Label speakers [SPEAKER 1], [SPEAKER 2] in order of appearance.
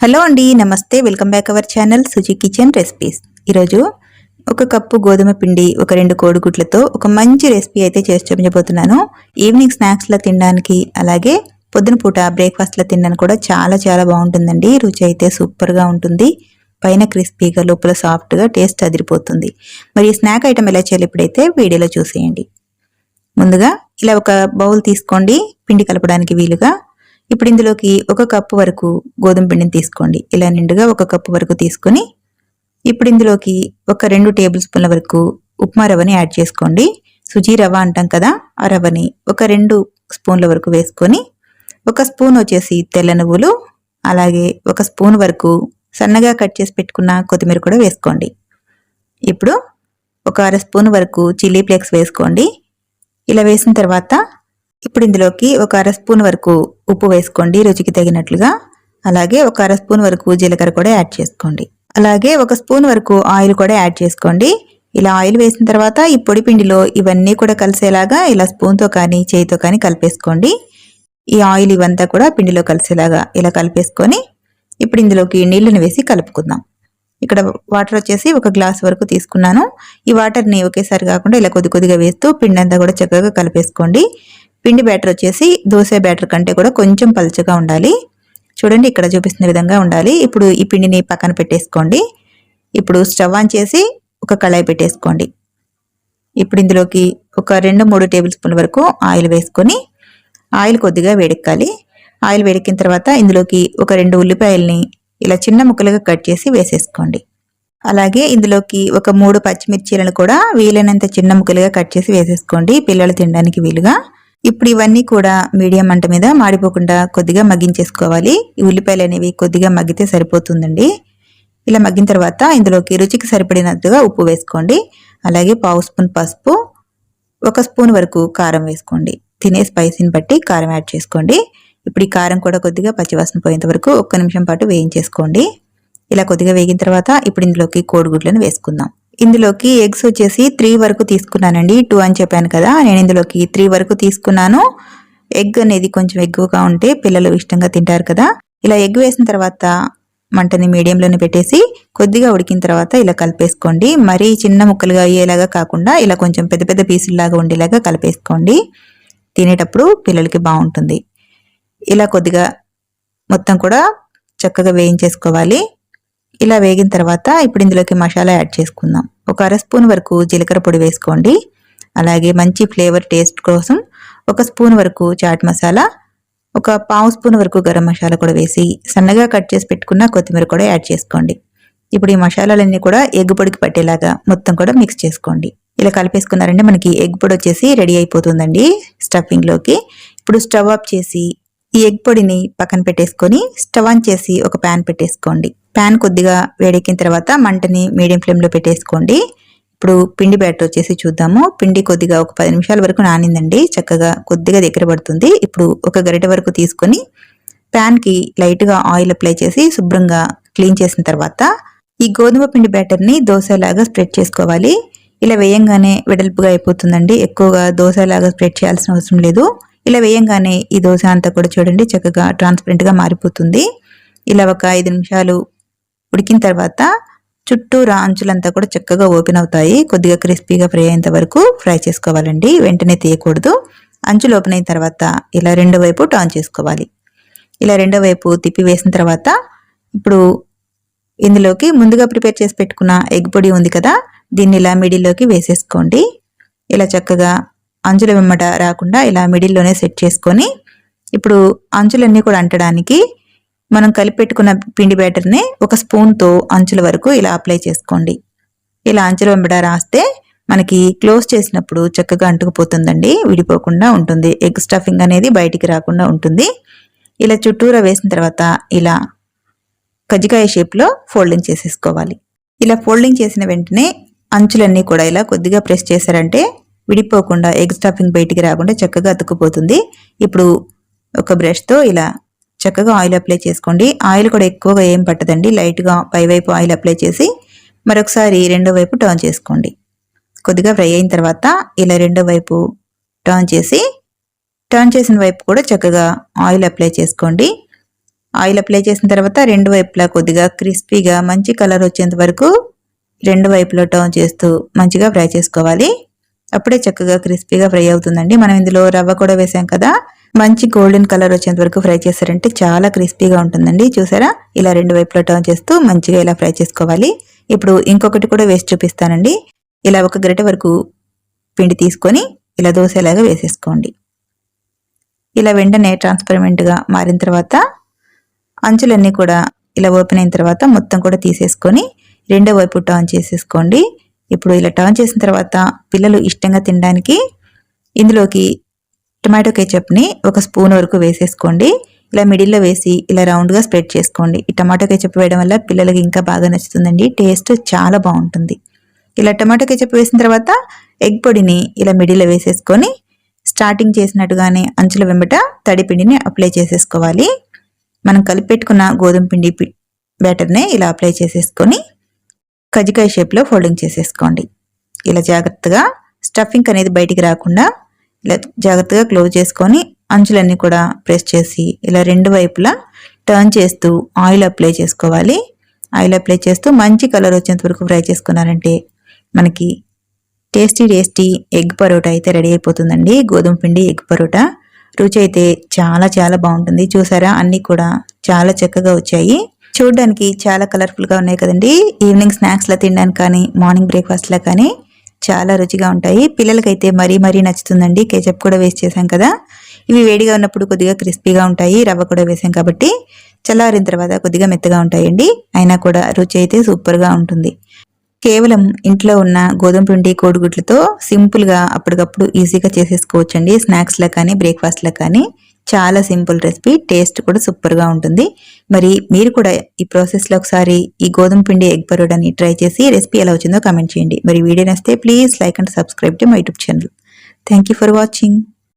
[SPEAKER 1] Hello అండి నమస్తే. Welcome back our channel Suji kitchen recipes. ఈరోజు ఒక కప్పు గోధుమ పిండి ఒక రెండు కోడిగుడ్లతో ఒక మంచి రెసిపీ అయితే చేసి చూపించబోతున్నాను. ఈవినింగ్ స్నాక్స్లో తినడానికి అలాగే పొద్దున పూట బ్రేక్ఫాస్ట్లో తినడానికి కూడా చాలా చాలా బాగుంటుందండి. రుచి అయితే సూపర్గా ఉంటుంది. పైన క్రిస్పీగా లోపల సాఫ్ట్గా టేస్ట్ అదిరిపోతుంది. మరి ఈ స్నాక్ ఐటమ్ ఎలా చేయాలి ఇప్పుడైతే వీడియోలో చూసేయండి. ముందుగా ఇలా ఒక బౌల్ తీసుకోండి. పిండి కలపడానికి వీలుగా ఇప్పుడు ఇందులోకి ఒక కప్పు వరకు గోధుమ పిండిని తీసుకోండి. ఇలా నిండుగా ఒక కప్పు వరకు తీసుకొని ఇప్పుడు ఇందులోకి ఒక రెండు టేబుల్ స్పూన్ల వరకు ఉప్మా రవ్వని యాడ్ చేసుకోండి. సుజీ రవ్వ అంటాం కదా ఆ రవ్వని ఒక రెండు స్పూన్ల వరకు వేసుకొని ఒక స్పూన్ వచ్చేసి తెల్ల నువ్వులు అలాగే ఒక స్పూన్ వరకు సన్నగా కట్ చేసి పెట్టుకున్న కొత్తిమీర కూడా వేసుకోండి. ఇప్పుడు ఒక అర స్పూన్ వరకు చిల్లీ ఫ్లేక్స్ వేసుకోండి. ఇలా వేసిన తర్వాత ఇప్పుడు ఇందులోకి ఒక అర స్పూన్ వరకు ఉప్పు వేసుకోండి రుచికి తగినట్లుగా. అలాగే ఒక అర స్పూన్ వరకు జీలకర్ర కూడా యాడ్ చేసుకోండి. అలాగే ఒక స్పూన్ వరకు ఆయిల్ కూడా యాడ్ చేసుకోండి. ఇలా ఆయిల్ వేసిన తర్వాత ఈ పొడి పిండిలో ఇవన్నీ కూడా కలిసేలాగా ఇలా స్పూన్తో కానీ చేయితో కానీ కలిపేసుకోండి. ఈ ఆయిల్ ఇవంతా కూడా పిండిలో కలిసేలాగా ఇలా కలిపేసుకొని ఇప్పుడు ఇందులోకి నీళ్ళని వేసి కలుపుకుందాం. ఇక్కడ వాటర్ వచ్చేసి ఒక గ్లాస్ వరకు తీసుకున్నాను. ఈ వాటర్ని ఒకేసారి కాకుండా ఇలా కొద్ది కొద్దిగా వేస్తూ పిండి అంతా కూడా చక్కగా కలిపేసుకోండి. పిండి బ్యాటర్ వచ్చేసి దోశ బ్యాటర్ కంటే కూడా కొంచెం పలుచగా ఉండాలి. చూడండి ఇక్కడ చూపిస్తున్న విధంగా ఉండాలి. ఇప్పుడు ఈ పిండిని పక్కన పెట్టేసుకోండి. ఇప్పుడు స్టవ్ ఆన్ చేసి ఒక కళాయి పెట్టేసుకోండి. ఇప్పుడు ఇందులోకి ఒక రెండు మూడు టేబుల్ స్పూన్ వరకు ఆయిల్ వేసుకొని ఆయిల్ కొద్దిగా వేడెక్కాలి. ఆయిల్ వేడెక్కిన తర్వాత ఇందులోకి ఒక రెండు ఉల్లిపాయల్ని ఇలా చిన్న ముక్కలుగా కట్ చేసి వేసేసుకోండి. అలాగే ఇందులోకి ఒక మూడు పచ్చిమిర్చీలను కూడా వీలైనంత చిన్న ముక్కలుగా కట్ చేసి వేసేసుకోండి. పిల్లలు తినడానికి వీలుగా. ఇప్పుడు ఇవన్నీ కూడా మీడియం మంట మీద మాడిపోకుండా కొద్దిగా మగ్గించేసుకోవాలి. ఈ ఉల్లిపాయలు అనేవి కొద్దిగా మగ్గితే సరిపోతుందండి. ఇలా మగ్గిన తర్వాత ఇందులోకి రుచికి సరిపడినట్టుగా ఉప్పు వేసుకోండి. అలాగే పావు స్పూన్ పసుపు ఒక స్పూన్ వరకు కారం వేసుకోండి. తినే స్పైసీని బట్టి కారం యాడ్ చేసుకోండి. ఇప్పుడు ఈ కారం కూడా కొద్దిగా పచ్చివాసన పోయేంత వరకు ఒక్క నిమిషం పాటు వేయించేసుకోండి. ఇలా కొద్దిగా వేగిన తర్వాత ఇప్పుడు ఇందులోకి కోడిగుడ్లను వేసుకుందాం. ఇందులోకి ఎగ్స్ వచ్చేసి త్రీ వరకు తీసుకున్నానండి టూ అని చెప్పాను కదా నేను ఇందులోకి త్రీ వరకు తీసుకున్నాను. ఎగ్ అనేది కొంచెం ఎక్కువగా ఉంటే పిల్లలు ఇష్టంగా తింటారు కదా. ఇలా ఎగ్ వేసిన తర్వాత మంటని మీడియంలోనే పెట్టేసి కొద్దిగా ఉడికిన తర్వాత ఇలా కలిపేసుకోండి. మరీ చిన్న ముక్కలుగా అయ్యేలాగా కాకుండా ఇలా కొంచెం పెద్ద పెద్ద పీసుల్లాగా ఉండేలాగా కలిపేసుకోండి. తినేటప్పుడు పిల్లలకి బాగుంటుంది. ఇలా కొద్దిగా మొత్తం కూడా చక్కగా వేయించేసుకోవాలి. ఇలా వేగిన తర్వాత ఇప్పుడు ఇందులోకి మసాలా యాడ్ చేసుకుందాం. ఒక అర స్పూన్ వరకు జీలకర్ర పొడి వేసుకోండి. అలాగే మంచి ఫ్లేవర్ టేస్ట్ కోసం ఒక స్పూన్ వరకు చాట్ మసాలా ఒక పావు స్పూన్ వరకు గరం మసాలా కూడా వేసి సన్నగా కట్ చేసి పెట్టుకున్న కొత్తిమీర కూడా యాడ్ చేసుకోండి. ఇప్పుడు ఈ మసాలాలన్నీ కూడా ఎగ్ పొడికి పట్టేలాగా మొత్తం కూడా మిక్స్ చేసుకోండి. ఇలా కలిపేసుకున్నారంటే మనకి ఎగ్ పొడి వచ్చేసి రెడీ అయిపోతుందండి స్టఫింగ్లోకి. ఇప్పుడు స్టవ్ ఆఫ్ చేసి ఈ ఎగ్ పొడిని పక్కన పెట్టేసుకొని స్టవ్ ఆన్ చేసి ఒక ప్యాన్ పెట్టేసుకోండి. ప్యాన్ కొద్దిగా వేడెక్కిన తర్వాత మంటని మీడియం ఫ్లేమ్లో పెట్టేసుకోండి. ఇప్పుడు పిండి బ్యాటర్ వచ్చేసి చూద్దాము. పిండి కొద్దిగా ఒక పది నిమిషాల వరకు నానిందండి. చక్కగా కొద్దిగా దగ్గర పడుతుంది. ఇప్పుడు ఒక గరిట వరకు తీసుకొని ప్యాన్కి లైట్గా ఆయిల్ అప్లై చేసి శుభ్రంగా క్లీన్ చేసిన తర్వాత ఈ గోధుమ పిండి బ్యాటర్ని దోశలాగా స్ప్రెడ్ చేసుకోవాలి. ఇలా వేయంగానే వెడల్పుగా అయిపోతుందండి. ఎక్కువగా దోశలాగా స్ప్రెడ్ చేయాల్సిన అవసరం లేదు. ఇలా వేయంగానే ఈ దోశ అంతా కూడా చూడండి చక్కగా ట్రాన్స్పరెంట్గా మారిపోతుంది. ఇలా ఒక ఐదు నిమిషాలు ఉడికిన తర్వాత చుట్టూరా అంచులంతా కూడా చక్కగా ఓపెన్ అవుతాయి. కొద్దిగా క్రిస్పీగా ఫ్రై అయ్యేంత వరకు ఫ్రై చేసుకోవాలండి. వెంటనే తీయకూడదు. అంచులు ఓపెన్ అయిన తర్వాత ఇలా రెండో వైపు టర్న్ చేసుకోవాలి. ఇలా రెండో వైపు తిప్పి వేసిన తర్వాత ఇప్పుడు ఇందులోకి ముందుగా ప్రిపేర్ చేసి పెట్టుకున్న ఎగ్ పొడి ఉంది కదా దీన్ని ఇలా మిడిల్లోకి వేసేసుకోండి. ఇలా చక్కగా అంచుల వెమ్మట రాకుండా ఇలా మిడిల్లోనే సెట్ చేసుకొని ఇప్పుడు అంచులన్నీ కూడా అంటడానికి మనం కలిపెట్టుకున్న పిండి బ్యాటర్ని ఒక స్పూన్తో అంచుల వరకు ఇలా అప్లై చేసుకోండి. ఇలా అంచుల వెంబడ రాస్తే మనకి క్లోజ్ చేసినప్పుడు చక్కగా అంటుకుపోతుందండి విడిపోకుండా ఉంటుంది. ఎగ్ స్టఫింగ్ అనేది బయటికి రాకుండా ఉంటుంది. ఇలా చుట్టూరా వేసిన తర్వాత ఇలా కజ్జికాయ షేప్లో ఫోల్డింగ్ చేసేసుకోవాలి. ఇలా ఫోల్డింగ్ చేసిన వెంటనే అంచులన్నీ కూడా ఇలా కొద్దిగా ప్రెస్ చేశారంటే విడిపోకుండా ఎగ్ స్టఫింగ్ బయటికి రాకుండా చక్కగా అతుక్కుపోతుంది. ఇప్పుడు ఒక బ్రష్తో ఇలా చక్కగా ఆయిల్ అప్లై చేసుకోండి. ఆయిల్ కూడా ఎక్కువగా ఏం పట్టదండి. లైట్గా పైవైపు ఆయిల్ అప్లై చేసి మరొకసారి రెండో వైపు టర్న్ చేసుకోండి. కొద్దిగా ఫ్రై అయిన తర్వాత ఇలా రెండో వైపు టర్న్ చేసి టర్న్ చేసిన వైపు కూడా చక్కగా ఆయిల్ అప్లై చేసుకోండి. ఆయిల్ అప్లై చేసిన తర్వాత రెండు వైపులా కొద్దిగా క్రిస్పీగా మంచి కలర్ వచ్చేంత వరకు రెండు వైపులో టర్న్ చేస్తూ మంచిగా ఫ్రై చేసుకోవాలి. అప్పుడే చక్కగా క్రిస్పీగా ఫ్రై అవుతుందండి. మనం ఇందులో రవ్వ కూడా వేసాం కదా. మంచి గోల్డెన్ కలర్ వచ్చేంత వరకు ఫ్రై చేశారంటే చాలా క్రిస్పీగా ఉంటుందండి. చూసారా? ఇలా రెండు వైపులా టర్న్ చేస్తూ మంచిగా ఇలా ఫ్రై చేసుకోవాలి. ఇప్పుడు ఇంకొకటి కూడా వేసి చూపిస్తానండి. ఇలా ఒక గరిటె వరకు పిండి తీసుకొని ఇలా దోశలాగా వేసేసుకోండి. ఇలా వెంటనే ట్రాన్స్పరెంట్గా మారిన తర్వాత అంచులన్నీ కూడా ఇలా ఓపెన్ అయిన తర్వాత మొత్తం కూడా తీసేసుకొని రెండో వైపు టర్న్ చేసేసుకోండి. ఇప్పుడు ఇలా టర్న్ చేసిన తర్వాత పిల్లలు ఇష్టంగా తినడానికి ఇందులోకి టొమాటో కేచప్ని ఒక స్పూన్ వరకు వేసేసుకోండి. ఇలా మిడిల్లో వేసి ఇలా రౌండ్గా స్ప్రెడ్ చేసుకోండి. ఈ టమాటో కెచప్ వేయడం వల్ల పిల్లలకి ఇంకా బాగా నచ్చుతుందండి. టేస్ట్ చాలా బాగుంటుంది. ఇలా టమాటో కెచప్ వేసిన తర్వాత ఎగ్ పొడిని ఇలా మిడిల్లో వేసేసుకొని స్టార్టింగ్ చేసినట్టుగానే అంచుల వెంబట తడిపిండిని అప్లై చేసేసుకోవాలి. మనం కలిపెట్టుకున్న గోధుమ పిండి బ్యాటర్నే ఇలా అప్లై చేసేసుకొని కజ్జికాయ షేప్లో ఫోల్డింగ్ చేసేసుకోండి. ఇలా జాగ్రత్తగా స్టఫింగ్ అనేది బయటికి రాకుండా ఇలా జాగ్రత్తగా క్లోజ్ చేసుకొని అంచులన్నీ కూడా ప్రెస్ చేసి ఇలా రెండు వైపులా టర్న్ చేస్తూ ఆయిల్ అప్లై చేసుకోవాలి. ఆయిల్ అప్లై చేస్తూ మంచి కలర్ వచ్చేంత వరకు ఫ్రై చేసుకున్నారంటే మనకి టేస్టీ టేస్టీ ఎగ్ పరోటా అయితే రెడీ అయిపోతుందండి. గోధుమ పిండి ఎగ్ పరోటా రుచి అయితే చాలా చాలా బాగుంటుంది. చూసారా? అన్నీ కూడా చాలా చక్కగా వచ్చాయి. చూడడానికి చాలా కలర్ఫుల్గా ఉన్నాయి కదండి. ఈవినింగ్ స్నాక్స్లో తినడానికి కానీ మార్నింగ్ బ్రేక్ఫాస్ట్లో కానీ చాలా రుచిగా ఉంటాయి. పిల్లలకైతే మరీ మరీ నచ్చుతుందండి. కేచప్ కూడా వేస్ట్ చేసాం కదా. ఇవి వేడిగా ఉన్నప్పుడు కొద్దిగా క్రిస్పీగా ఉంటాయి. రవ్వ కూడా వేసాం కాబట్టి చల్లారిన తర్వాత కొద్దిగా మెత్తగా ఉంటాయండి. అయినా కూడా రుచి అయితే సూపర్గా ఉంటుంది. కేవలం ఇంట్లో ఉన్న గోధుమ పిండి కోడిగుడ్లతో సింపుల్గా అప్పటికప్పుడు ఈజీగా చేసేసుకోవచ్చండి. స్నాక్స్లో కానీ బ్రేక్ఫాస్ట్లో కానీ. చాలా సింపుల్ రెసిపీ టేస్ట్ కూడా సూపర్గా ఉంటుంది. మరి మీరు కూడా ఈ ప్రాసెస్లో ఒకసారి ఈ గోధుమ పిండి ఎగ్ పరోడాని ట్రై చేసి రెసిపీ ఎలా వచ్చిందో కామెంట్ చేయండి. మరి video నస్తే please like and subscribe to my YouTube channel. Thank for watching.